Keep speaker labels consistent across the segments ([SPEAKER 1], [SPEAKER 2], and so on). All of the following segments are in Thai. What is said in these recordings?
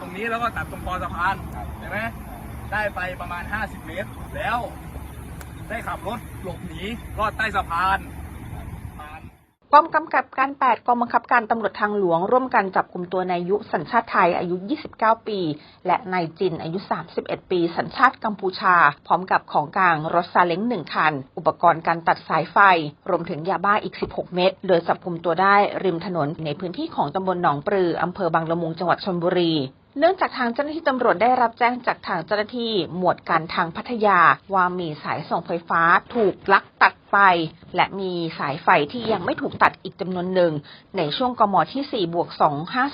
[SPEAKER 1] ตรงนี้แล้วก็ตัดตรงคอสะพานใช่ไหมได้ไปประมาณ 50 เมตร แล้วได้ขับรถหลบหนีรอดใต้สะพาน
[SPEAKER 2] กองกำกับการ 8 กองบังคับการตำรวจทางหลวง ร่วมกันจับกลุ่มตัวนายยุสัญชาติไทยอายุ 29 ปี และนายจินอายุ 31 ปี สัญชาติกัมพูชา พร้อมกับของกลางรถซาเล้งหนึ่งคัน อุปกรณ์การตัดสายไฟ รวมถึงยาบ้าอีก 16 เม็ดโดยจับกลุ่มตัวได้ริมถนนในพื้นที่ของตำบลหนองปลืออำเภอบางละมุงจังหวัดชลบุรีเนื่องจากทางเจ้าหน้าที่ตำรวจได้รับแจ้งจากทางเจ้าหน้าที่หมวดการทางพัทยาว่ามีสายส่งไฟฟ้าถูกลักตัด ไป และมีสายไฟที่ยังไม่ถูกตัดอีกจำนวนหนึ่ง ในช่วงกมที่4บวก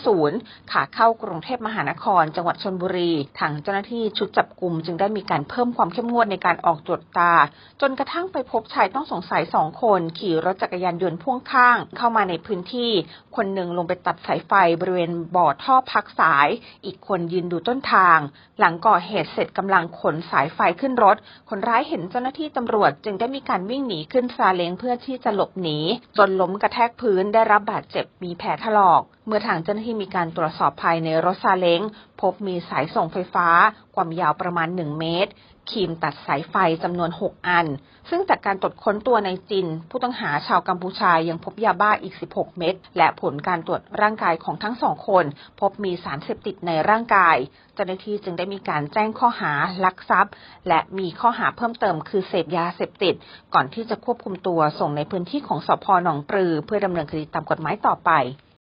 [SPEAKER 2] 250 ขาเข้ากรุงเทพมหานคร จังหวัดชนบุรี ทางเจ้าหน้าที่ชุดจับกลุ่มจึงได้มีการเพิ่มความเข้มงวดในการออกตรวจตา จนกระทั่งไปพบชายต้องสงสัยสองคน ขี่รถจักรยานยนต์พ่วงข้าง เข้ามาในพื้นที่ คนหนึ่งลงไปตัดสายไฟบริเวณบ่อท่อพักสาย อีกคนยืนดูต้นทาง หลังก่อเหตุเสร็จกำลังขนสายไฟขึ้นรถ คนร้ายเห็นเจ้าหน้าที่ตำรวจจึงได้มีการวิ่งหนีขึ้นซาเล้งเพื่อที่จะหลบหนี จนล้มกระแทกพื้นได้รับบาดเจ็บมีแผลถลอก เมื่อทางเจ้าหน้าที่มีการตรวจสอบภายในรถซาเล้ง พบมีสายส่งไฟฟ้า ความยาวประมาณ 1 เมตรครีมตัดสายไฟจำนวน 6 อัน ซึ่งจากการตรวจค้นตัวในจิน ผู้ต้องหาชาวกัมพูชายังพบยาบ้าอีก 16 เม็ด และผลการตรวจร่างกายของทั้งสองคน พบมีสารเสพติดในร่างกาย เจ้าหน้าที่จึงได้มีการแจ้งข้อหาลักทรัพย์ และมีข้อหาเพิ่มเติมคือเสพยาเสพติด ก่อนที่จะควบคุมตัวส่งในพื้นที่ของสพหนองปลือ เพื่อดำเนินคดีตามกฎหมายต่อไป